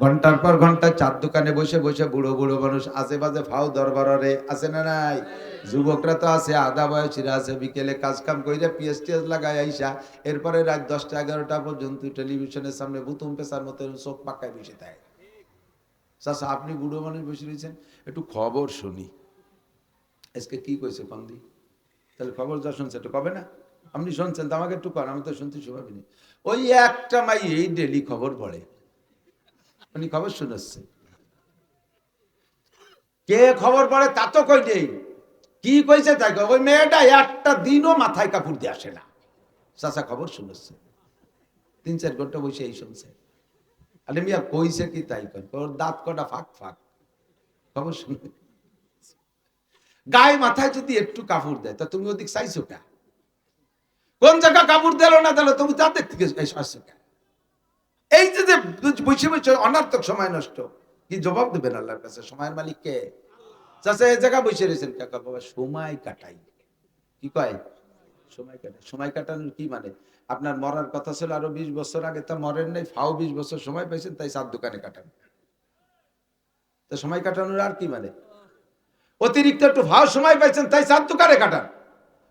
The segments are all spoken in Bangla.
ঘণ্টার পর ঘণ্টা চার দোকানে বসে বসে বুড়ো বুড়ো মানুষ আশেপাশে ফাও দরবারে আছে না নাই? যুবকরা তো আছে, আধা বয়সীরা আছে, বিকেলে কাজ কাম কইরা পিএসটিএস লাগায় আইসা, এরপরে রাত দশটা এগারোটা পর্যন্ত টেলিভিশনের সামনে বুতুম পেশার মতো চোখ পাকায় বসে থাকে। চাষা আপনি বুড়ো মানুষ বসে রয়েছেন? একটু খবর শুনি। আজকে কি কইছে কন্দি তাহলে খবর যা শুনছে একটু কবে না? আপনি শুনছেন তো আমাকে একটু কর আমি তো শুনতে শোভাবিনি। ওই একটা মাই এই ডেলি খবর পড়ে। উনি খবর শুনেছে কে খবর পড়ে তা তো কই নেই। কি কইছে তাই ওই মেয়েটা একটা দিনও মাথায় কাপড় দিয়ে আসে না। চাচা খবর শুনেছে? তিন চার ঘণ্টা বসে এই শুনছে। আরে মিয়া, কইছে কি তাই কর ওর দাঁত কটা ফাঁক ফাঁক। খবর শুনে। গায়ে মাথায় যদি একটু কাপড় দেয়, তা তুমি ওদিক চাইছো কে? কোন জায়গা কাপড় দিল না দিল? তুমি তাদের থেকে আসছো কে? এই যে যে বসে বসে অনার্থক সময় নষ্ট। কি জবাব দেবেন আল্লাহর কাছে? সময়ের মালিক কে? চাষা এই জায়গা বসে রয়েছেন কাকা বাবা, সময় কাটাই। কি কয়? সময় কাটাই। সময় কাটানোর কি মানে? আপনার মরার কথা ছিল আরও বিশ বছর আগে, তা মরেন নাই, ফাও বিশ বছর সময় পাইছেন, তাই সাত দোকানে কাটান। তো সময় কাটানোর আর কি মানে? অতিরিক্ত একটু ভাও সময় পাইছেন, তাই সাত দোকানে কাটান।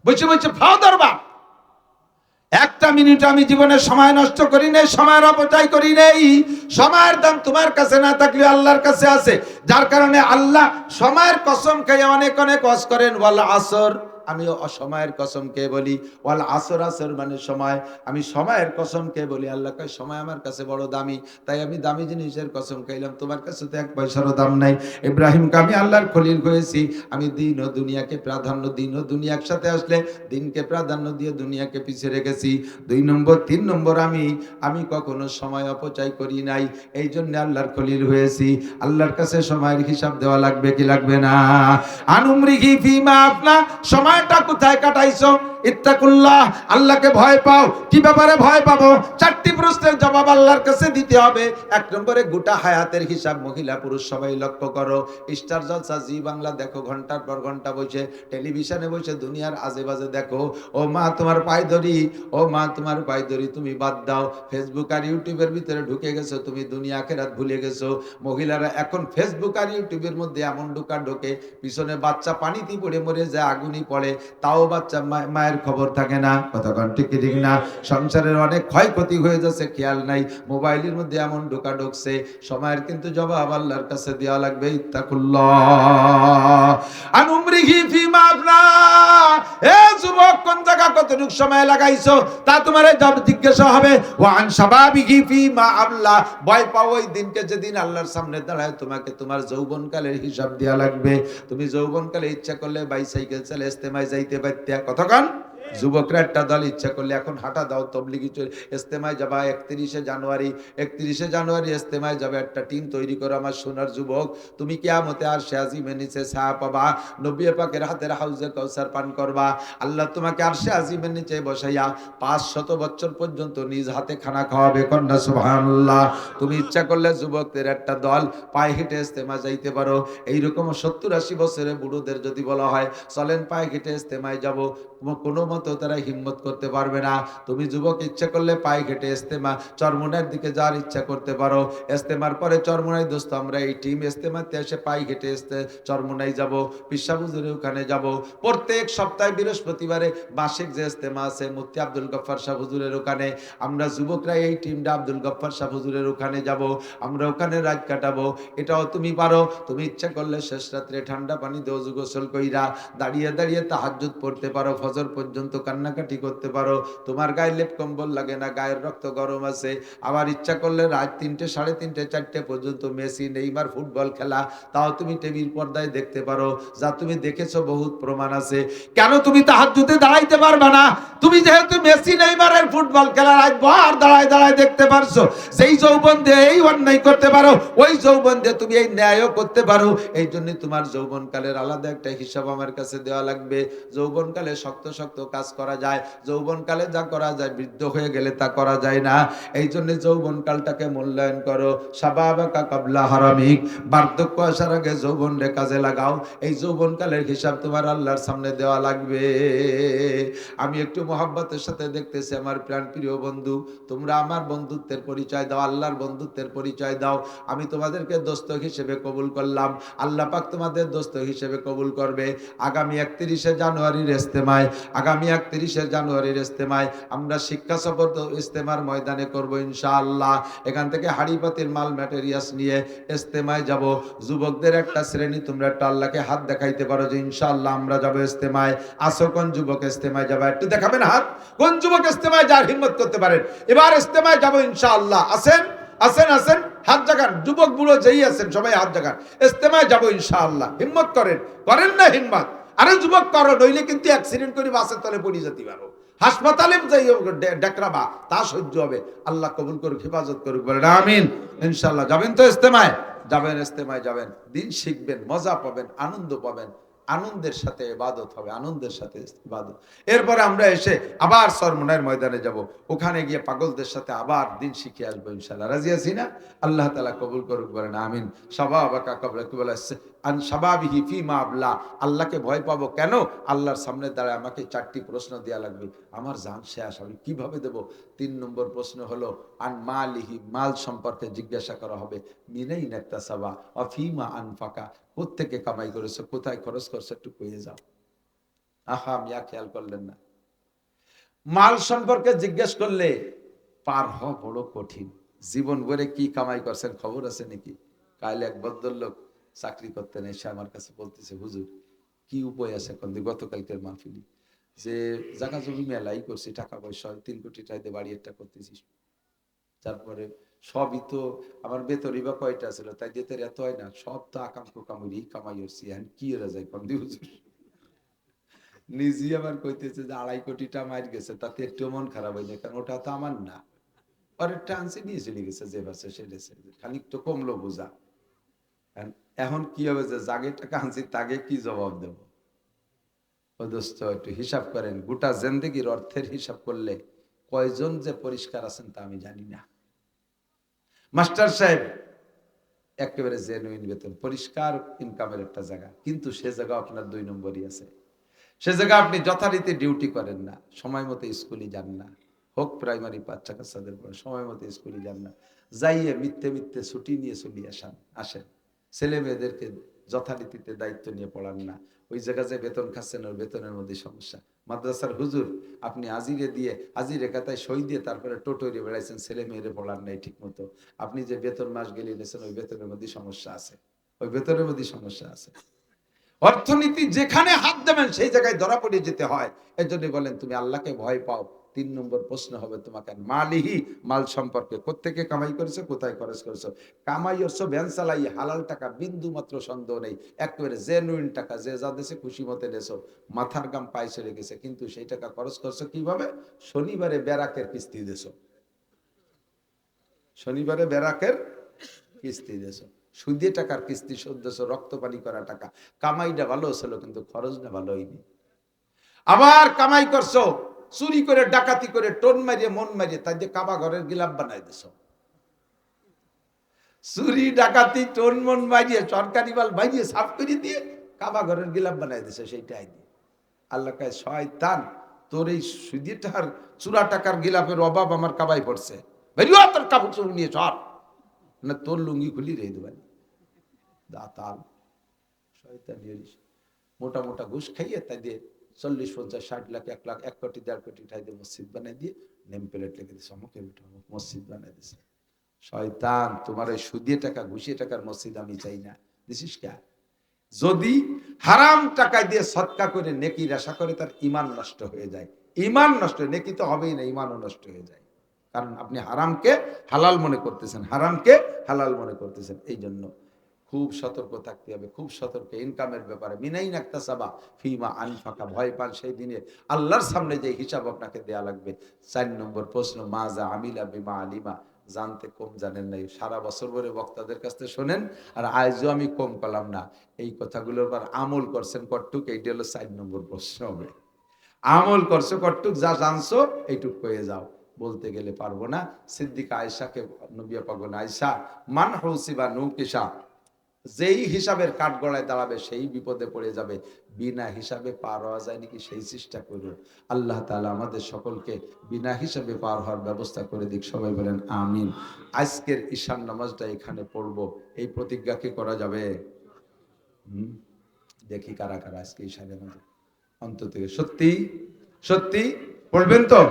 বসে বসে ফাও দরবার। একটা মিনিট আমি জীবনে সময় নষ্ট করি নেই, সময়ের অপচয় করি নেই। সময়ের দাম তোমার কাছে না থাকলে আল্লাহর কাছে আছে। যার কারণে আল্লাহ সময়ের কসম খেয়ে অনেক অনেক অস করেন বলা আসর। আমি অসময়ের কসমকে বলি। ওয়াল আসর আসর মানে সময়। আমি সময়ের কসমকে বলি। আল্লাহ কয়, সময় আমার কাছে বড় দামি। তাই আমি দামি জিনিসের কসম খাইলাম। তোমার কাছে তো এক পয়সারও দাম নাই। ইব্রাহিমকে আমি আল্লাহর খলিল হয়েছি। আমি দিন ও দুনিয়াকে প্রাধান্য, দিন ও দুনিয়া একসাথে আসলে দিনকে প্রাধান্য দিয়ে দুনিয়াকে পিছিয়ে রেখেছি। দুই নম্বর, তিন নম্বর আমি আমি কখনো সময় অপচয় করি নাই। এই জন্য আল্লাহর খলিল হয়েছি। আল্লাহর কাছে সময়ের হিসাব দেওয়া লাগবে কি লাগবে না? আনুমরিহি ফিমা আপনা সময়টা কোথায় কাটাইছো? ইত্তাকুল্লাহ, আল্লাহকে ভয় পাও। কি ব্যাপারে ভয় পাবো? চারটি প্রশ্নের জবাব আল্লাহর কাছে দিতে হবে। এক নম্বরে, গোটা হায়াতের হিসাব মহিলা পুরুষ সবাই লক্ষ্য করো। স্টার জলসা জি বাংলা দেখো, ঘণ্টার পর ঘণ্টা বসে, টেলিভিশনে বসে, দুনিয়ার আজে বাজে দেখো। ও মা, তোমার পায়ে ধরি ও মা, তোমার পায়ে ধরি তুমি বাদ দাও। ফেসবুক আর ইউটিউবের ভিতরে ঢুকে গেছো, তুমি দুনিয়া খেরাত ভুলে গেছো। মহিলারা এখন ফেসবুক আর ইউটিউবের মধ্যে এমন ঢোকা ঢোকে, পিছনে বাচ্চা পানিতে পড়ে মরে যায় আগুনই পড়ে। তাও বাচ্চা মায়ের খবর থাকে না। কতক্ষণ ঠিক ঠিক না? সংসারের অনেক ক্ষয়ক্ষতি হয়ে যাচ্ছে, খেয়াল নাই। মোবাইলের মধ্যে এমন ঢোকা ঢুকছে, সময়ের কিন্তু জবাব আল্লাহর কাছে দেওয়া লাগবে, ইত্তাকুল্লাহ। আনুমরিহি এ যুবক, কোন জায়গা কতটুক সময় লাগাইছো? তা তোমার জব জিজ্ঞাসা হবে ওয়ান ভয় পাও ওই দিনকে যেদিন আল্লাহর সামনে দাঁড়ায়, তোমাকে তোমার যৌবনকালের হিসাব দেওয়া লাগবে। তুমি যৌবনকালে ইচ্ছা করলে বাইসাইকেল চালে ইস্তেমায় যাইতে পারতে কতক্ষণ যুবকরা একটা দল ইচ্ছা করলে এখন হাঁটা দাও, তবলিগি চলে ইস্তেমায় যাবা, একত্রিশে জানুয়ারি একত্রিশে জানুয়ারি ইস্তেমায় যাবে, একটা টিম তৈরি করো আমার সোনার যুবক। তুমি কেয়ামতে আর শেয়াজিমে নিচে ছায়া পাবা, নবী পাকের হাতের হাউজে কৌসার পান করবা। আল্লাহ তোমাকে আর শেয়াজিমের নিচে বসাইয়া পাঁচ শত বছর পর্যন্ত নিজ হাতে খানা খাওয়াবে, কন্যা সুবহানাল্লাহ। তুমি ইচ্ছা করলে যুবকদের একটা দল পায়ে হেঁটে ইস্তেমা যাইতে পারো। এইরকম সত্তর আশি বছরে বুড়োদের যদি বলা হয়, চলেন পায়ে হেঁটে ইস্তেমায় যাব। কোনো মতো তারা হিম্মত করতে পারবে না। তুমি যুবক, ইচ্ছা করলে পায়ে হেঁটে ইস্তেমা চরমুনার দিকে যাওয়ার ইচ্ছা করতে পারো। ইস্তেমার পরে চরমুনাই, দোস্ত, আমরা এই টিম ইস্তেমাতে এসে পায়ে হেঁটে ইস্তে চরমুনাই যাব পিসাবুজুরের ওখানে যাব। প্রত্যেক সপ্তাহে বৃহস্পতিবারে মাসিক যে ইস্তেমা আছে, মুফতি আব্দুল গফ্ফার শাহ হুজুরের ওখানে, আমরা যুবকরা এই টিমটা আব্দুল গফ্ফার শাহ হুজুরের ওখানে যাব, আমরা ওখানে রাত কাটাবো। এটাও তুমি পারো, তুমি ইচ্ছা করলে শেষ রাত্রে ঠান্ডা পানি দিয়ে অজু গোসল কইরা দাঁড়িয়ে দাঁড়িয়ে তাহাজ্জুদ পড়তে পারো, ফজর পর্যন্ত কান্নাকাটি করতে পারো। তোমার গায়ে লেপ কম্বল লাগে না, গায়ের রক্ত গরম আছে। আবার ইচ্ছা করলে রাত তিনটে, সাড়ে তিনটে, চারটে পর্যন্ত মেসি, নেইমার ফুটবল খেলা, তাও তুমি টেবিল পর্দায় দেখতে পারো। যা তুমি দেখেছ বহুত প্রমাণ আছে। কেন তুমি তাহাজ্জুদে দাঁড়াইতে পারবে না? তুমি যেহেতু মেসি, নেইমারের ফুটবল খেলা রাত ভর দাঁড়ায় দাঁড়ায় দেখতে পারছ। সেই যৌবন দিয়ে এই অন্যায় করতে পারো, ওই যৌবন দিয়ে তুমি এই ন্যায়ও করতে পারো। এই জন্য তোমার যৌবনকালের আলাদা একটা হিসাব আমার কাছে দেওয়া লাগবে। যৌবনকালে শক্ত শক্ত কাজ করা যায়, যৌবনকালে যা করা যায়, বৃদ্ধ হয়ে গেলে তা করা যায় না। এই জন্য যৌবনকালটাকে মূল্যায়ন করো। সাবাবাকা কাবলা হারামিক। বার্ধক্য আসার আগে যৌবন রে কাজে লাগাও। এই যৌবনকালের হিসাব তোমার আল্লাহর সামনে দেওয়া লাগবে। আমি একটু মোহাব্বতের সাথে দেখতেছি আমার প্রাণ প্রিয় বন্ধু। তোমরা আমার বন্ধুত্বের পরিচয় দাও, আল্লাহর বন্ধুত্বের পরিচয় দাও। আমি তোমাদেরকে দোস্ত হিসেবে কবুল করলাম। আল্লাহ পাক তোমাদের দোস্ত হিসেবে কবুল করবে। আগামী একত্রিশে জানুয়ারির ইস্তেমায় আগামী একত্রিশে জানুয়ারির ইস্তেমায় আমরা শিক্ষা সফর ইস্তেমার ময়দানে করব ইনশাআল্লাহ। এখান থেকে হাড়িপাতির মাল ম্যাটেরিয়ালস নিয়ে ইস্তেমায় যাব। যুবকদের একটা শ্রেণি, তোমরা একটা আল্লাহকে হাত দেখাইতে পারো যে ইনশাআল্লাহ আমরা ইস্তেমায়। আসো কোন যুবক ইস্তেমায় যাব? একটু দেখাবেন হাত। কোন যুবক ইস্তেমায় যার হিম্মত করতে পারেন? এবার ইস্তেমায় যাব ইনশাআল্লাহ। আসেন আসেন আসেন, হাত জাগান। যুবক বুড়ো যেই আছেন, সবাই হাত জাগান। ইস্তেমায় যাব ইনশাআল্লাহ। হিম্মত করেন। করেন না হিম্মত। আরে যুবক করো, নইলে কিন্তু অ্যাক্সিডেন্ট করে বাসের তলে পড়ে যেতে পারো। হাসপাতালে যাই ডেকরাবা, তা সহ্য হবে। আল্লাহ কবুল করুক, হেফাজত করুক, বলেন আমিন। ইনশাআল্লাহ, যাবেন তো ইস্তেমায়? যাবেন ইস্তেমায় যাবেন। দিন শিখবেন, মজা পাবেন, আনন্দ পাবেন। আনন্দের সাথে ইবাদত হবে, আনন্দের সাথে ইবাদত। এরপরে আমরা এসে আবার সরমনের ময়দানে যাব। ওখানে গিয়ে পাগলদের সাথে আবার দিন শিখে আসব ইনশাল্লাহ রাজি আছি না? আল্লাহ তালা কবুল করুক, বলেন আমিন। সবাবাকা কবলা কি বলে আন সাবাবিহি ফি মা আবলা। আল্লাহকে ভয় পাবো কেন? আল্লাহর সামনে দাঁড়ায় আমাকে চারটি প্রশ্ন দেওয়া লাগবে। আমার জান শেষ, আমি কীভাবে দেব? তিন নম্বর প্রশ্ন হলো, আন মালিহি, মাল সম্পর্কে জিজ্ঞাসা করা হবে। মিনেই নেকতা সাবা, অফিমা আনফাকা। কোথেকে কামাই করেছ? কোথায় খরচ করছ? একটু কয়ে যাও। আহা মিয়া খেয়াল করলেন না। মাল সম্পর্কে জিজ্ঞেস করলে, পার হওয়া বড় কঠিন। জীবন ভরে কি কামাই করছেন? খবর আছে নাকি? কাল এক ভদ্রলোক চাকরি করতেন এসে আমার কাছে বলতেছে, হুজুর, কি উপায় আছে এখন? গতকালকের মাহফিলি যে জায়গা জমি মেলাই করছি, টাকা পয়সা, তিন কোটি টাকা দিয়ে বাড়ি একটা করতেছি। তারপরে সবই তো আমার বেতনই বা কয়টা ছিল তাই দিয়ে তোর এত হয় না, সব তো আকাম কুকামুরি কামাই হচ্ছি। এখন কি এরা যায় কম দিয়ে হুজুর, নিজেই আমার কইতেছে যে আড়াই কোটিটা মার গেছে, তাতে একটু মন খারাপ হয়ে যায়, কারণ ওটা তো আমার না। পরে টান্সে নিয়ে চলে গেছে, যে বাসে সেটেছে খানিক তো কমলো বোঝা। এখন- কি হবে যে জাগে টাকা আনছি, তাকে কি জবাব দেব? ও দোস্ত, একটু হিসাব করেন, গোটা জেন্দেগির অর্থের হিসাব করলে কয়জন যে পরিষ্কার আছেন তা আমি জানি না। মাস্টার সাহেব, একেবারে জেনুইন বেতন, পরিষ্কার ইনকামের একটা জায়গা, কিন্তু সে জায়গা আপনার দুই নম্বরই আছে। সে জায়গা আপনি যথারীতি ডিউটি করেন না, সময় মতো স্কুলে যান না। হোক প্রাইমারি বাচ্চা কাচ্চাদের পরে, সময় মতো স্কুলে যান না। যাইয়ে মিথ্যে মিথ্যে ছুটি নিয়ে চলে আসান, আসেন। ছেলে মেয়েদেরকে যথারীতিতে দায়িত্ব নিয়ে পড়ান না। ওই জায়গায় যে বেতন খাচ্ছেন ওর বেতনের মধ্যে সমস্যা। মাদ্রাসার হুজুর, আপনি আজিরে দিয়ে আজিরে কাতায় সই দিয়ে তারপরে টোটোরে বেড়াইছেন, ছেলে মেয়েরে পড়ান নাই ঠিক মতো আপনি যে বেতন মাস গেলে নিয়েছেন ওই বেতনের মধ্যে সমস্যা আছে। ওই বেতনের মধ্যে সমস্যা আছে। অর্থনীতি যেখানে হাত দেবেন, সেই জায়গায় ধরা পড়ে যেতে হয়। এর জন্য বলেন, তুমি আল্লাহকে ভয় পাও। তিন নম্বর প্রশ্ন হবে তোমাকে মালিহি মাল সম্পর্কে কোথেকে কামাই করেছ, কোথায় খরচ করেছ? কামাই হচ্ছে ভ্যান চালাই, হালাল টাকা বিন্দু মাত্র সন্দেহ নেই। একেবারে জেনুইন টাকা, যে যা দেশে খুশি মতে দেশো মাথার গাম পায়ে চলে গেছে কিন্তু সেই টাকা খরচ করছ কীভাবে? শনিবারে ব্যারাকের কিস্তি দেছো। শনিবারে ব্যারাকের কিস্তি দেছো। সুদে টাকার কিস্তি শোধ দেছো, রক্ত পানি করা টাকা। কামাইটা ভালো ছিল কিন্তু খরচটা ভালো হয়নি। আবার কামাই করছ চুরি করে, ডাকাতি করে, টোন মারিয়ে, মন মারিয়ে, তাই দিয়ে কাবা ঘরের গিলাপ বানাই দিছ। চুরি, ডাকাতি, টোন, মন মারিয়ে, সরকারি মাল মারিয়ে, সাফ করে দিয়ে কাবা ঘরের গিলাপ বানাই দিছে, সেইটাই দিয়ে। আল্লাহ কায়, শয়তান, তোর এই সুদিটার চূড়া টাকার গিলাপের অভাব আমার কাবাই পড়ছে। তোর কাপড় চোপড় নিয়ে চল। না, তোর লুঙ্গি খুলি রে দেবেন দাতাল। মোটা মোটা ঘুষ খাইয়ে তাই দিয়ে চল্লিশ, পঞ্চাশ, ষাট লাখ, এক লাখ, এক কোটি, দেড় কোটি ঠাই দিয়ে মসজিদ বানিয়ে দিয়ে নেম প্লেট লিখে দিচ্ছে অমুকে উঠে অমুক মসজিদ বানিয়ে দিছে। শয়তান, তোমার ওই সুদিয়ে টাকা ঘুষিয়ে টাকার মসজিদ আমি চাই না। দিছিস কে? যদি হারাম টাকায় দিয়ে সৎকা করে নেকি আশা করে, তার ইমান নষ্ট হয়ে যায়। ইমান নষ্ট, নেকি তো হবেই না ইমানও নষ্ট হয়ে যায়। কারণ আপনি হারামকে হালাল মনে করতেছেন, হারামকে হালাল মনে করতেছেন এই জন্য খুব সতর্ক থাকতে হবে, খুব সতর্ক। ইনকামের ব্যাপারে। মিনাই নাকতা সাবা ফিমা আনফাকা, ভয় পান সেই দিনে। আল্লাহর সামনে যে হিসাব আপনাকে দেয়া লাগবে। চার নম্বর প্রশ্ন মাজা আমিলা বিমা আলিমা। জানতে কম জানেন নাই। সারা বছর ভরে বক্তাদের কাছ থেকে শোনেন, আর আজও আমি কম পেলাম না। এই কথাগুলোর পর আমল করছেন কটুক এইটা হলো চার নম্বর প্রশ্ন হবে। আমল করছ কটুক যা জানছো, এইটুক কয়ে যাও। বলতে গেলে পারব না। সিদ্দিকা আয়সাকে নবিয়া পাগল আয়সা মান হৌসিবা নৌকিসা যেই হিসাবের কাঠগড়ায় দাঁড়াবে, সেই বিপদে পড়ে যাবে। বিনা হিসাবে পার হওয়া যায় নাকি? সেই চেষ্টা করুন। আল্লাহ তাআলা আমাদের সকলকে বিনা হিসাবে পার হওয়ার ব্যবস্থা করে দিক। সবাই বলেন, আমিন। আজকের ঈশান নামাজটা এখানে পড়ব। এই প্রতিজ্ঞা কি করা যাবে? দেখি কারা কারা আজকে ঈশান নামাজে। অন্তর থেকে সত্যি সত্যি পড়বেন তো?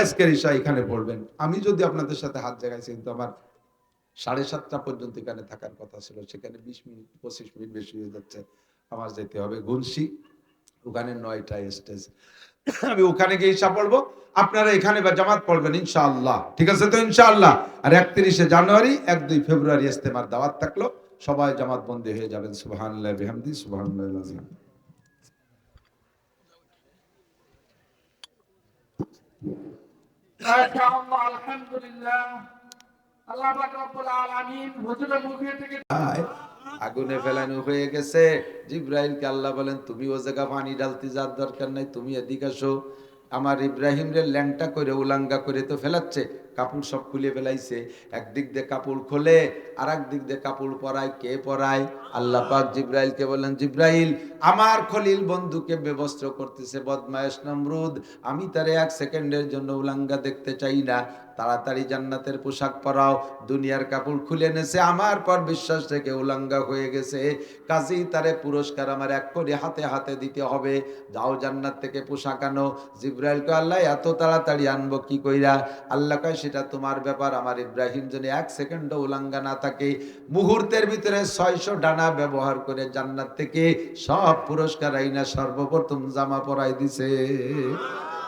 আজকের ঈশা এখানে পড়বেন। আমি যদি আপনাদের সাথে হাত জাগাইছি, কিন্তু আমার সাড়ে সাতটা পর্যন্ত এখানে থাকার কথা ছিল। সেখানে বিশ মিনিট পঁচিশ মিনিট বেশি হয়ে যাচ্ছে। আমার যেতে হবে গুনসি ওখানে নয়টা স্টেজ। আমি ওখানে গিয়ে ঈশা পড়ব। আপনারা এখানে বা জামাত পড়বেন ইনশাআল্লাহ। ঠিক আছে তো ইনশাআল্লাহ? আর একত্রিশে জানুয়ারি এক দুই ফেব্রুয়ারি ইস্তেমার দাওয়াত থাকল। সবাই জামাত বন্দী হয়ে যাবেন। সুবহানাল্লাহ বিহামদি সুবহানাল্লাহ মাশাআল্লাহ, আলহামদুলিল্লাহ। আগুনে ফেলানো হয়ে গেছে। জিব্রাইলকে আল্লাহ বলেন, তুমি ও জায়গা পানি ডালতে যার দরকার নাই, তুমি এদিকে আসো আমার ইব্রাহিম রে ল্যাংটা করে, উলাঙ্গা করে তো ফেলাচ্ছে, কাপড় সব খুলে ফেলাইছে। একদিক দিয়ে কাপড় খোলে আর দিক দিয়ে কাপড় পরায়, কে পরায়? আল্লাহ পাক জিব্রাইলকে বলেন জিব্রাইল, আমার খলিল বন্ধুকে ব্যবস্ত্র করতেছে, বদমায়েশ নমরুদ। আমি তারে এক সেকেন্ডের জন্য উলাঙ্গা দেখতে চাই না। তাড়াতাড়ি জান্নাতের পোশাক পরাও, দুনিয়ার কাপড় খুলে নেছে, আমার পর বিশ্বাস থেকে উলাঙ্গা হয়ে গেছে। কাজেই তারে পুরস্কার আমার এক করে হাতে হাতে দিতে হবে। যাও জান্নাত থেকে পোশাক আনো। জিব্রাইলকে আল্লাহ, এত তাড়াতাড়ি আনব কি কইরা? আল্লাহ কয়, সেটা তোমার ব্যাপার। আমার ইব্রাহিম যদি এক সেকেন্ডও উলঙ্গা না থাকে। মুহূর্তের ভিতরে ছয়শো ডানা ব্যবহার করে জান্নাত থেকে সব পুরস্কার আইনা সর্বপ্রথম জামা পরাই দিছে।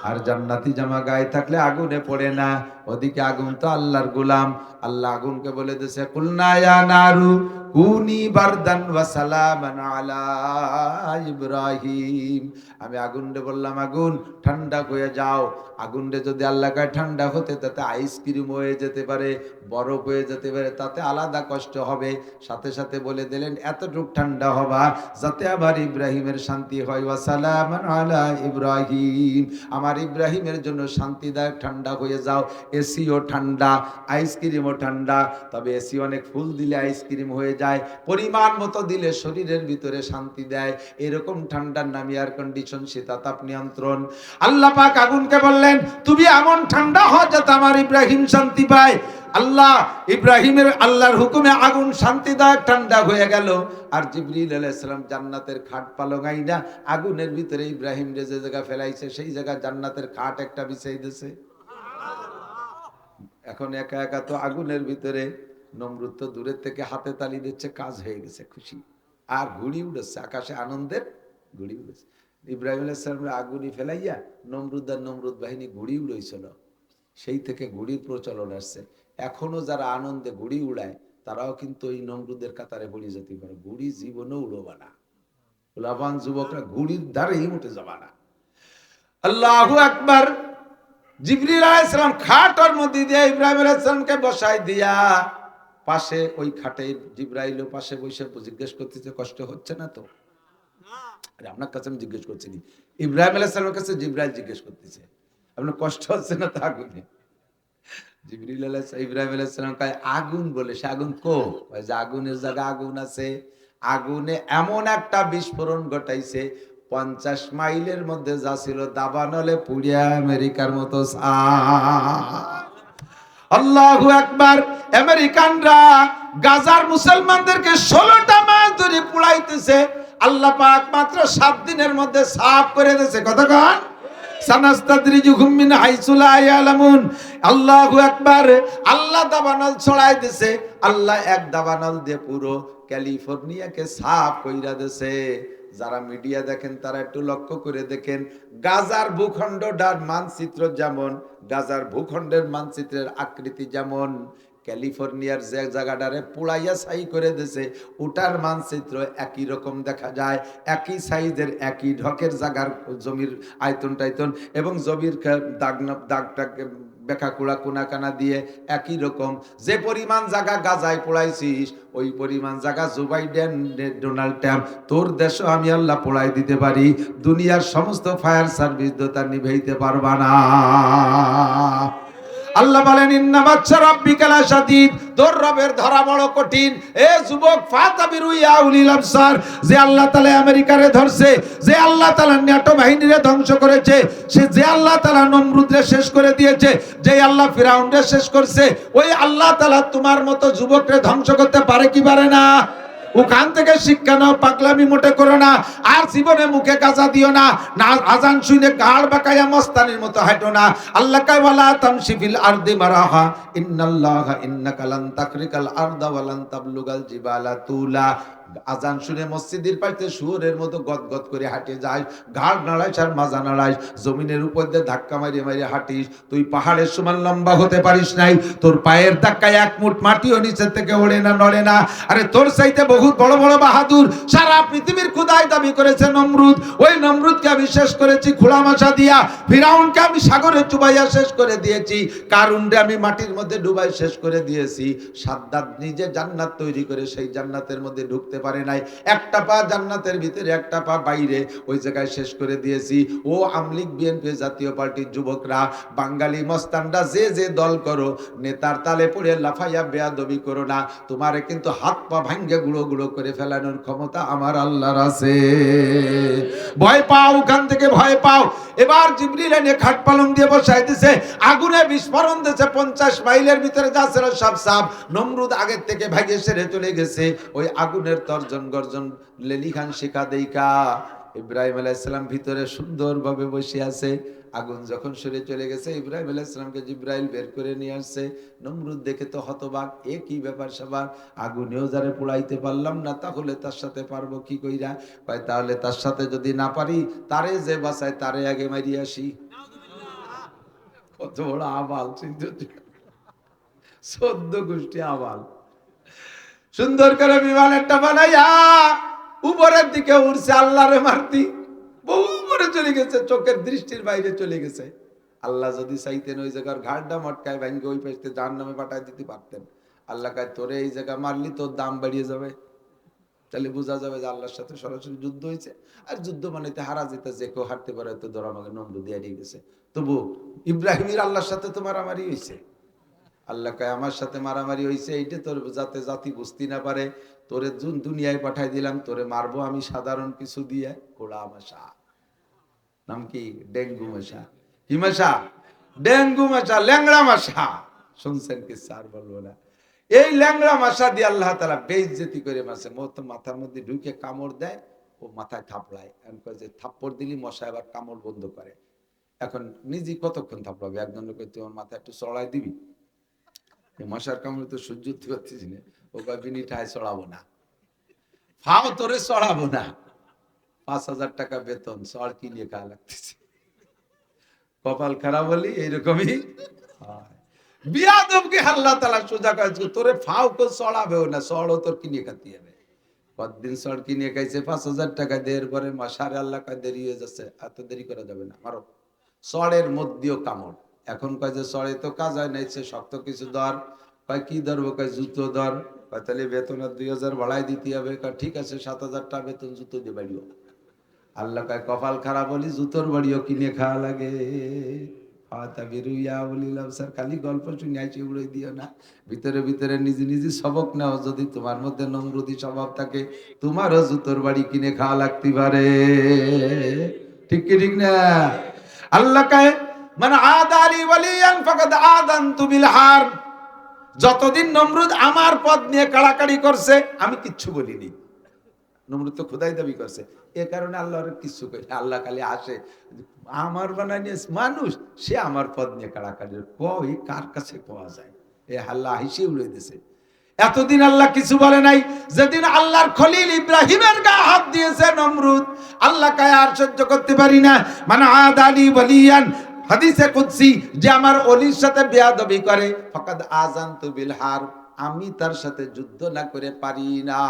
আর জান্নাতি জামা গায়ে থাকলে আগুনে পড়ে না। ওদিকে আগুন তো আল্লাহর গোলাম। আল্লাহ আগুনকে বলে দিয়েছে, কুলনা ইয়া নারু, কুনি বারদান ওয়া সালামান আলা ইব্রাহিম। আমি আগুনরে বললাম, আগুন, ঠান্ডা হয়ে যাও। আগুনরে যদি আল্লাহ কায় ঠান্ডা হতে, তাতে আইসক্রিম হয়ে যেতে পারে, বরফ হয়ে যেতে পারে, তাতে আলাদা কষ্ট হবে। সাথে সাথে বলে দিলেন, এতটুক ঠান্ডা হবা, যাতে আবার ইব্রাহিমের শান্তি হয়। ওয়া সালামান আলা ইব্রাহিম। আমার ইব্রাহিমের জন্য শান্তিদায়ক ঠান্ডা হয়ে যাও, এসিও ঠান্ডা আইসক্রিমও ঠান্ডা, তবে এসি অনেক ফুল দিলে আইসক্রিম হয়ে যায়, পরিমাণ মতো দিলে শরীরের ভিতরে শান্তি দেয়। এরকম ঠান্ডার নাম এয়ার কন্ডিশন শীতাতাপ নিয়ন্ত্রণ। আল্লাহ পাক আগুনকে বললেন, তুমি এমন ঠান্ডা হয় যাতে আমার ইব্রাহিম শান্তি পায়। আল্লাহ ইব্রাহিমের আল্লাহর হুকুমে আগুন শান্তিদায়ক ঠান্ডা হয়ে গেল। আর জিবরিল আলাইহিসসালাম জান্নাতের খাট পালঙাই না, আগুনের ভিতরে ইব্রাহিম যে জায়গা ফেলাইছে, সেই জায়গা জান্নাতের খাট একটা বিছাই দিছে। এখন একা একা তো আগুনের ভিতরে নমরুদ তো দূরের থেকে হাতে তালি দিচ্ছে, কাজ হয়ে গেছে, খুশি। আর ঘুড়ি উড়েছে, আকাশে আনন্দের ঘুড়ি উড়েছে। ইব্রাহিম আলাইসালামের আগুনি ফেলাইয়া নমরুদ আর নমরুদ বাহিনী ঘুড়ি উড়েছিল সেই থেকে ঘুড়ির প্রচলন আসছে। এখনও যারা আনন্দে ঘুড়ি উড়ায়, তারাও কিন্তু এই নমরুদের কাতারে পড়ে যেতে পারে। ঘুড়ি জীবনে উড়োবা না। লাভান যুবকরা ঘুড়ির দ্বারেই উঠে যাবা না। আল্লাহ আকবার! খাটের মধ্যে দিয়ে ইব্রাহিম বসাই দিয়া পাশে ওই খাটে জিব্রাইল পাশে বসে জিজ্ঞেস করতেছে কষ্ট হচ্ছে না তো? আপনার কাছে আমি জিজ্ঞেস করছি। ইব্রাহিম আলাইহিসসালামের কাছে জিব্রাইল জিজ্ঞেস করতেছে, আপনার কষ্ট হচ্ছে না তো আগুনে? জিবরিল আলাইহিস ইব্রাহিম কয়, আগুন বলে, সে আগুন কো যে আগুনের জায়গা আগুন আছে, আগুনে এমন একটা বিস্ফোরণ ঘটাইছে পঞ্চাশ মাইলের মধ্যে যা ছিল দাবানলে পুড়িয়া আমেরিকার মতো আল্লাহু একবার আমেরিকানরা গাজার মুসলমানদেরকে ষোলোটা মাস ধরে পুড়াইতেছে। আল্লাহ পাক মাত্র সাত দিনের মধ্যে সাফ করে দিয়েছে। কতক্ষণ আল্লাহু আকবার, আল্লাহ দাবানল ছড়াই আল্লাহ এক দাবানল দিয়ে পুরো ক্যালিফোর্নিয়াকে সাফ কইরা দিছে। যারা মিডিয়া দেখেন, তারা একটু লক্ষ্য করে দেখেন, গাজার ভূখণ্ডটার মানচিত্র যেমন, গাজার ভূখণ্ডের মানচিত্রের আকৃতি যেমন, ক্যালিফোর্নিয়ার যে জায়গাটারে পুড়াইয়া ছাই করে দিছে, ওটার মানচিত্র একই রকম দেখা যায়, একই সাইজের একই ঢকের জায়গার জমির আয়তন টাইতন এবং জমির দাগ না- দাগ টাগ বেকা কুড়া কোনা কানা দিয়ে একই রকম। যে পরিমাণ জায়গা গাজায় পোড়াইছিস, ওই পরিমাণ জায়গা জো বাইডেন ডোনাল্ড ট্রাম্প, তোর দেশও আমি আল্লাহ পোড়াই দিতে পারি। দুনিয়ার সমস্ত ফায়ার সার্ভিস দোতা নিভাইতে পারবা না। আল্লাহ বলেন, ইন্না বাচ্চা রাব্বিকালা শাদীদ। তোর রবের ধরা বড় কঠিন। এ যুবক ফাতাবিরু ইয়া উলিল আবসার, যে আল্লাহ তাআলা আমেরিকারে ধরছে, যে আল্লাহ তাআলা ন্যাটো বাহিনীরে ধ্বংস করেছে, সে যে আল্লাহ তাআলা নমরুদরে শেষ করে দিয়েছে যে আল্লাহ ফিরাউনরে শেষ করছে, ওই আল্লাহ তাআলা তোমার মতো যুবকরে ধ্বংস করতে পারে কি পারে না? ওখান থেকে শিক্ষা নাও, পাগলামি মোটে করো না, আর জীবনে মুখে কাজা দিও না না, আজান শুনে গাড় বাকায়া মস্তানির মতো হাঁটো না। আল্লাহ কাই ওয়ালা তামশি ফিল আরদি মারাহা, ইন্নাল্লাহ ইন্নাকা লান তাকরিকাল আরদা ওয়া লান তাবলুগাল জিবালা তুলা। আজান শুনে মসজিদের পাশে শুয়োরের মতো গদগদ করে হাঁটে যাস ঘাড় নাড়াইস আর মাজা নাড়াইস জমিনের উপর দিয়ে ধাক্কা মারিয়ে মারিয়ে হাঁটিস। তুই পাহাড়ের সমান লম্বা হতে পারিস নাই। তোর পায়ের ধাক্কায় এক মুঠ মাটিও নিচের থেকে ওড়ে না, নড়ে না। আরে তোর চাইতে বহুত বড় বড় বাহাদুর। সারা পৃথিবীর খুদাই দাবি করেছে নমরুদ। ওই নমরুদকে আমি শেষ করেছি খোলা মাছা দিয়া। ফিরাউনকে আমি সাগরে চুবাইয়া শেষ করে দিয়েছি। কারুনরে আমি মাটির মধ্যে ডুবাই শেষ করে দিয়েছি। সাদ্দাত নিজে জান্নাত তৈরি করে সেই জান্নাতের মধ্যে ঢুকতে পারে নাই। একটা পা জান্নাতের ভিতরে, একটা পা বাইরে। ওই জায়গায় শেষ করে দিয়েছি। ও আমলিক বিএনপি জাতীয় পার্টির যুবকরা, বাঙালি মস্তানরা, যে যে দল করো, নেতার তালে পড়ে লাফাইয়া বেয়াদবি করো না। তোমারে কিন্তু হাত পা ভাঙ্গে গুঁড়ো গুঁড়ো করে ফেলানোর ক্ষমতা আমার আল্লাহর আছে। ভয় পাও, ওখান থেকে ভয় পাও। এবার জিবরিল এনে খাট পালং দিয়ে বসাই দিছে। আগুনে বিস্ফোরণ দিছে পঞ্চাশ মাইলের ভিতরে যা ছিল সব সাপ। নমরুদ আগের থেকে ভাগে সেরে চলে গেছে। ওই আগুনের তর্জন গর্জন লেলি খান শেখা দেইকা ইব্রাহিম আলাইসালাম ভিতরে সুন্দরভাবে বসে আছে। আগুন যখন সরে চলে গেছে, ইব্রাহিম আলাইসালামকে জিব্রাইল বের করে নিয়ে আসছে। নমরুদ দেখে তো হতবাক, এ কি ব্যাপার সবার? আগুনেও যারে পোড়াইতে পারলাম না, তাহলে তার সাথে পারব কি কইরা? কয়, তাহলে তার সাথে যদি না পারি, তারে যে বাসায় তারে আগে মারি আসি। কত বড় আবাল চোদ্দ গোষ্ঠী আবাল। সুন্দর করে বিমান একটা বানাইয়া উপরের দিকে উড়ছে, আল্লাহরে মারতি। বহু উপরে চলে গেছে, চোখের দৃষ্টির বাইরে চলে গেছে। আল্লাহ যদি চাইতেন ওই জায়গার ঘাটটা মটকায় ভাঙ্গে ওই পাশে জাহান নামে পাঠায় দিতে পারতেন। আল্লাহ কায়, তোরে এই জায়গা মারলি তোর দাম বাড়িয়ে যাবে। তাহলে বোঝা যাবে যে আল্লাহর সাথে সরাসরি যুদ্ধ হয়েছে। আর যুদ্ধ মানে হারা যেতে, যে কেউ হারতে পারে তো ধর আমাকে নম্র দিয়ে গেছে। তবু ইব্রাহিমের আল্লাহর সাথে তো মারামারি হয়েছে। আল্লাহ কয়, আমার সাথে মারামারি হয়েছে এইটা তোর যাতে জাতি বুঝতে না পারে। তোরে জুন দুনিয়ায় পাঠাই দিলাম, তোরে মারবো আমি সাধারণ কিছু দিয়ে। ঘোড়া মশা। নাম কি? ডেঙ্গু মশা। কি ডেঙ্গু মশা, ল্যাংড়া মশা। শুনছেন কি স্যার বলব না। এই ল্যাংড়া মশা দিয়ে আল্লাহ তালা বেইজ্জতি করে মাসে মতো মাথার মধ্যে ঢুকে কামড় দেয়, ও মাথায় থাপড়ায়। এখন কয় যে থাপ্পড় দিলি, মশা এবার কামড় বন্ধ করে। এখন নিজে কতক্ষণ থাপড়াবে? একজন লোক তুই আমার মাথায় একটু চড়াই দিবি? মশার কামড়ে তো সহ্য করতে পারতেছি না। ও বিনিটায় চড়াবো না। ফাও, তোরে চড়াবো না। পাঁচ হাজার টাকা বেতন চড় কিনে খাওয়া লাগতেছে। কপাল খারাপ হলি এইরকমই। বিয়াদবকে আল্লাহ তালা সোজা কাজ তোরে ফাও কো, চড়াবেও না চড়ও তোর কিনে খাতে হবে। কতদিন চড় কিনে খাইছে? পাঁচ হাজার টাকা দেওয়ার পরে মাসারে আল্লাহ কায়, দেরি হয়ে যাচ্ছে এত দেরি করা যাবে না, মারো। চড়ের মধ্যেও কামড়। এখন কয় যে চড়ে তো কাজ হয় নাই, সে শক্ত কিছু ধর। কয়, কি ধরবো? কয়, জুতো ধর। কয়, তাহলে বেতন আর দুই হাজার বাড়াই দিতে হবে। কয়, ঠিক আছে, সাত হাজার টাকা বেতন জুতো দিয়ে বাড়িও। আল্লাহ কয়, কপাল খারাপ বলি জুতোর বাড়িও কিনে খাওয়া লাগে। বেরুইয়া বলিলাম স্যার, খালি গল্প শুনে উড়ে দিও না। ভিতরে ভিতরে নিজে নিজে সবক নাও, যদি তোমার মধ্যে নম্রতি স্বভাব থাকে, তোমারও জুতোর বাড়ি কিনে খাওয়া লাগতে পারে। ঠিক কি ঠিক না? আল্লাহ কায় মানে আদালি ওয়ালিয়ান ফাকাদ আদানতু বিল হার। যতদিন নমরুদ আমার পদ নিয়ে কাড়াকাড়ি করছে, আমি কিচ্ছু বলিনি। নমরুদ তো খোদাই দাবি করছে। এ কারণে আল্লাহর কিছু কই আল্লাহ খালি আসে। আমার বানাই মানুষ, সে আমার পদ নিয়ে কাড়াকাড়ি কই, কার কাছে পাওয়া যায়? এ আল্লাহ হিসে উড়ে দিছে। এতদিন আল্লাহ কিছু বলে নাই। যেদিন আল্লাহর খলিল ইব্রাহিমের গা হাত দিয়েছে নমরুদ, আল্লাহ কায় আর সহ্য করতে পারি না। মানে আদ আদালি বলিয়ান হাদিসে কুদসি যে আমার অলির সাথে বেয়াদবি করে, ফকাদ আজান বিল হার আমি তার সাথে যুদ্ধ না করে পারি না।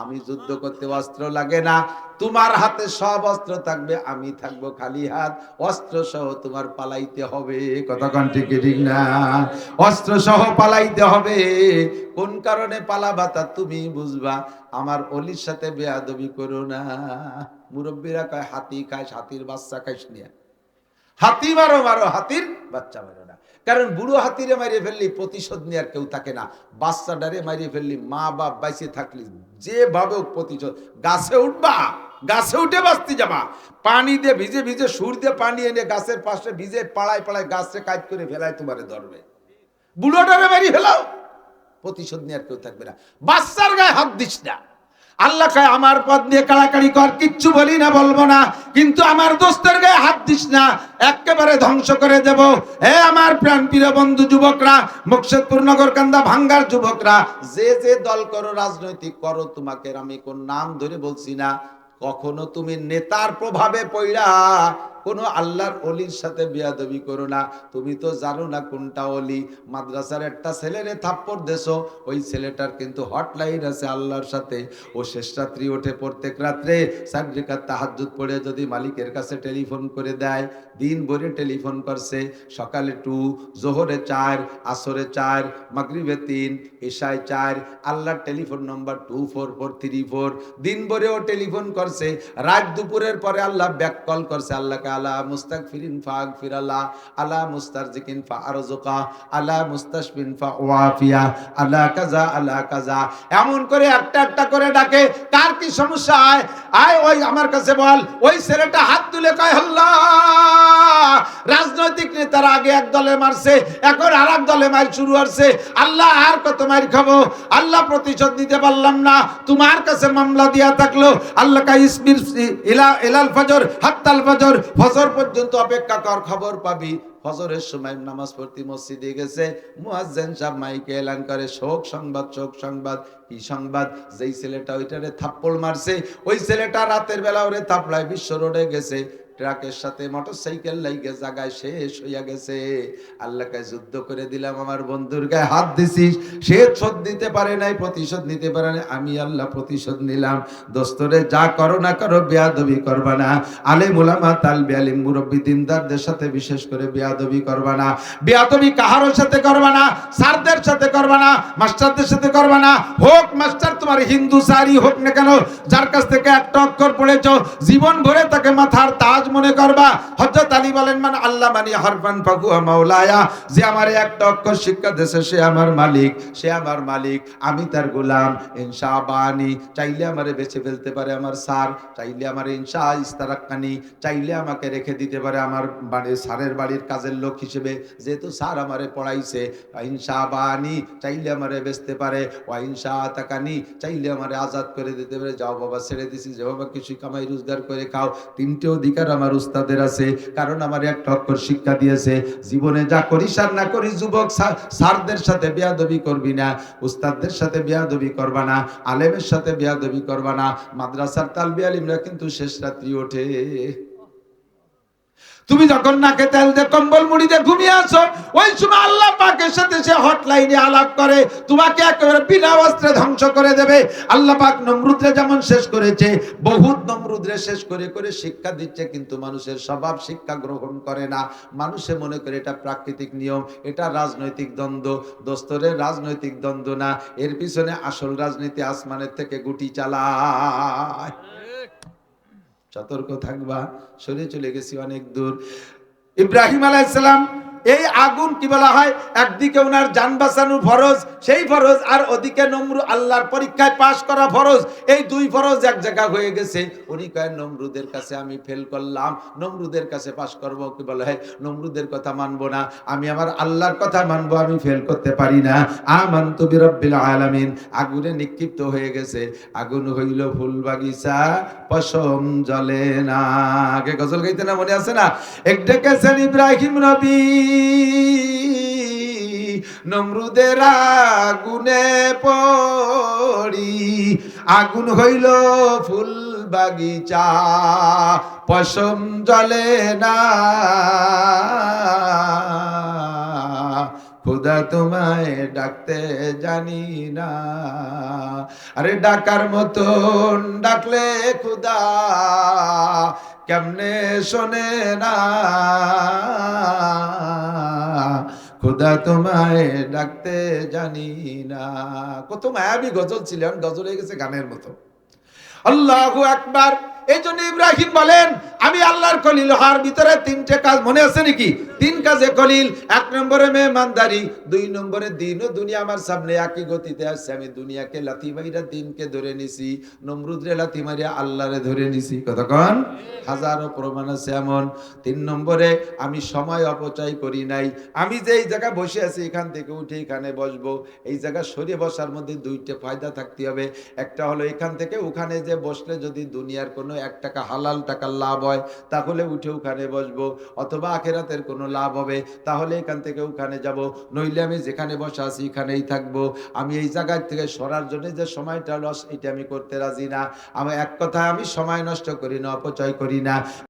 আমি যুদ্ধ করতে অস্ত্র লাগে না। তোমার হাতে সব অস্ত্র থাকবে, আমি থাকব খালি হাত। অস্ত্র সহ তোমার পালাইতে হবে। কতক্ষণ ঠিক ঠিক না? অস্ত্র সহ পালাইতে হবে। কোন কারণে পালাবা তা তুমি বুঝবা। আমার অলির সাথে বেয়াদবি করো না। মুরব্বীরা কয়, হাতি খায় হাতির বাচ্চা খাইস নিয়ে। হাতি মারো মারো, হাতির বাচ্চা মারো না। কারণ বুড়ো হাতিরে মারিয়ে ফেললি প্রতিশোধ নেওয়ার কেউ থাকে না। বাচ্চাটারে মারিয়ে ফেললি মা বাপ বাইসে থাকলি যেভাবে প্রতিশোধ। গাছে উঠবা, গাছে উঠে বাঁচতে যাবা। পানি দিয়ে ভিজে ভিজে সুর দিয়ে পানি এনে গাছের পাশে ভিজে পাড়ায় পাড়ায় গাছে কাজ করে ফেলায় তোমারে ধরবে। বুড়োটারে মারিয়ে ফেলাও, প্রতিশোধ নেওয়ার কেউ থাকবে না। বাচ্চার গায়ে হাত দিস না। আল্লাহ কয় আমার পথ দিয়ে কাড়াকাড়ি কর, কিচ্ছু বলি না, বলব না। কিন্তু আমার দোস্তের গায়ে হাত দিস না, একেবারে ধ্বংস করে দেব। হে আমার প্রাণ প্রিয় বন্ধু যুবকরা মুকশেদপুর নগর কান্দা ভাঙ্গার যুবকরা, যে যে দল করো, রাজনৈতিক করো, তোমাকে আমি কোন নাম ধরে বলছি না। কখনো তুমি নেতার প্রভাবে পড়া কোনো আল্লাহর অলির সাথে বিয়াদবি করো না। তুমি তো জানো না কোনটা অলি মাদ্রাসার একটা ছেলেরে থাপ্পড় দেছো। ওই ছেলেটার কিন্তু হটলাইন আছে আল্লাহর সাথে। ও শেষ রাত্রি ওঠে প্রত্যেক রাত্রে। সাবরিকার তাহাজ্জুদ পড়ে যদি মালিকের কাছে টেলিফোন করে দেয়। দিন ভরে টেলিফোন করছে। সকালে টু, জোহরে চার, আসরে চার, মাগরিবে তিন, এশায় চার, আল্লাহর telephone number two, four four, three, four. দিন ভরেও টেলিফোন করছে। রাত দুপুরের পরে আল্লাহ ব্যাক কল করছে আল্লাহকে আলা ফাগ ফিরালা আলা ফা আরজুকা আলা মুস্তাশবিন ফা ওয়াফিয়া আলা কাজা আলা কাজা এমন করে একটা একটা করে ডাকে কি সমস্যা? আয় ওই আমার কাছে বল, ওই ছেলেটা হাত তুলে কয়, আল্লাহ! রাজনৈতিক নেতারা আগে এক দলে মারছে, এখন আর এক দলে মার শুরু হচ্ছে। আল্লাহ, আর কত মার খাব? আল্লাহ প্রতিশোধ দিতে পারলাম না। তোমার কাছে মামলা দিয়া থাকল। আল্লাহ কা ইসমির ইলা, ইলাল ফজর, হাত্তাল ফজর ফজর পর্যন্ত অপেক্ষা কর, খবর পাবি। ফজরের সময় নামাজ পড়তে মসজিদে গেছে, মুয়াজ্জিন সাহেব মাইকে এলান করে, শোক সংবাদ শোক সংবাদ, কি সংবাদ? যেই ছেলেটা ওইটারে থাপ্পড় মারছে, ওই ছেলেটা রাতের বেলা ওরে থাপড়ায়, বিশ্ব রোডে গেছে। ট্রাকের সাথে মোটরসাইকেল লাইগে জায়গায় শেষ হইয়া গেছে। আল্লাহকে যুদ্ধ করে দিলাম আমার বন্ধুর গায়ে হাত দিছিস। সে শোধ দিতে পারে নাই, প্রতিশোধ নিতে পারে না আমি আল্লাহ প্রতিশোধ নিলাম। দোস্তরে, যা করো না করো, বেয়াদবি করবা না। আলেম উলামা, তালবি আলিম মুরব্বী দিনদারদের সাথে বিশেষ করে বেয়াদবি করবা না। বেয়াদবি কাহারোর সাথে করবা না? স্যারদের সাথে করবা না? মাস্টারদের সাথে করবা না? হোক, মাস্টার, তোমার হিন্দু সারি হোক না কেন, যার কাছ থেকে একটা অক্ষর পড়েছ, জীবন ভরে তাকে মাথার তাজ মনে করবা, হযরত আলী বলেন মানে আল্লাহ মানি হারফান ফাকুয়া মাওলায়া, যে আমার একটা অক্ষর শিক্ষা দেশে সে আমার মালিক, সে আমার মালিক, আমি তার গোলাম ইনশাবানি চাইলে আমারে বেঁচে ফেলতে পারে আমার স্যার, চাইলে আমার ইনশা ইস্তারাক্কানি চাইলে আমাকে রেখে দিতে পারে আমার বাড়ির স্যারের বাড়ির কাজের লোক হিসেবে, যেহেতু স্যার আমারে পড়াইছে ইনশাবানি চাইলে আমারে বেচতে পারে ওয়াইনশা তাকানি চাইলে আমারে আজাদ করে দিতে পারে, যাও বাবা ছেড়ে দিছি যে বাবা কিছু কামাই রোজগার করে খাও, তিনটে অধিকার আমার উস্তাদের আছে, কারণ আমার এক অক্ষর শিক্ষা দিয়েছে, জীবনে যা করিস আর না করিস যুবক সারদের সাথে বেয়াদবি করবি না, উস্তাদদের সাথে বেয়াদবি করবা না, আলেমের সাথে বেয়াদবি করবা না, মাদ্রাসার তালবি আলিমরা কিন্তু শেষ রাত্রি ওঠে। তুমি যখন নাকে তেল দিয়ে কম্বল মুড়ি দিয়ে ঘুমিয়ে আসো ওই সময় আল্লাহ পাকের সাথে সে হটলাইনে আলাপ করে, তোমাকে একেবারে বিনা অস্ত্রে ধ্বংস করে দেবে। আল্লাহ পাক নমরুদ্রে যেমন শেষ করেছে, বহুত নমরুদ্রে শেষ করে করে শিক্ষা দিচ্ছে, কিন্তু মানুষের স্বভাব শিক্ষা গ্রহণ করে না। মানুষে মনে করে এটা প্রাকৃতিক নিয়ম, এটা রাজনৈতিক দ্বন্দ্ব। দোস্তরের রাজনৈতিক দ্বন্দ্ব না, এর পিছনে আসল রাজনীতি আসমানের থেকে গুটি চালায়। সতর্ক থাকবা সরে চলে গেছি অনেক দূর। ইব্রাহিম আলাইসালাম এই আগুন কি বলা হয়? একদিকে ওনার যান বাঁচানো ফরজ, সেই ফরজ, আর ওদিকে নমরু আল্লাহর পরীক্ষায় পাশ করা ফরজ। এই দুই ফরজ এক জায়গা হয়ে গেছে। উনি কয়, নমরুদের কাছে আমি ফেল করলাম। নমরুদের কাছে পাশ করব কি বলা? হয় নমরুদের কথা মানবো না। আমি আমার আল্লাহর কথা মানবো, আমি ফেল করতে পারি না। আমান তুমি রব্বিল আলামিন। আগুনে নিক্ষিপ্ত হয়ে গেছে। আগুন হইল ফুল বাগিচা, পশম জলে না। আগে গজল গাইতে না মনে আছে না? এক ডেকেছেন ইব্রাহিম নবী। নমরুদের আগুনে পড়ি। আগুন হইল ফুল বাগিচা, পশম জলে না। খুদা তোমায় ডাকতে জানি না। আরে ডাকার মতন ডাকলে খুদা কেমনে শোনে না? খুদা তোমায় ডাকতে জানি না। কত মায়াবী গজল ছিলেন গজল হয়ে গেছে গানের মতো। আল্লাহ আকবার। এই জন্য ইব্রাহিম বলেন, আমি আল্লাহর কলিল হওয়ার ভিতরে তিনটে কাজ মনে আছে নাকি? তিন কাজে কলিল এক নম্বরে মেহমানদারি, দুই নম্বরে দিন ও দুনিয়া আমার সামনে একই গতিতে আসছে। আমি দুনিয়াকে লাথি মাইরা দিনকে ধরে নিছি, নমরুদরে লাথি মারিয়া আল্লাহরে ধরে নিছি। কতক্ষণ হাজারো প্রমাণ আছে এমন। তিন নম্বরে, আমি সময় অপচয় করি নাই। আমি যে এই জায়গায় বসে আছি, এখান থেকে উঠে এখানে বসবো। এই জায়গা সরিয়ে বসার মধ্যে দুইটা ফায়দা থাকতে হবে। একটা হলো এখান থেকে ওখানে যে বসলে যদি দুনিয়ার কোনো এক টাকা হালাল টাকার লাভ হয়, তাহলে উঠে ওখানে বসবো। অথবা আখেরাতের কোনো লাভ হবে, তাহলে এখান থেকে ওখানে যাব। নইলে আমি যেখানে বসা আছি এখানেই থাকব। আমি এই জায়গার থেকে সরার জন্য যে সময়টা লস এটা আমি করতে রাজি না। আমার এক কথা আমি সময় নষ্ট করি না, অপচয় করি না।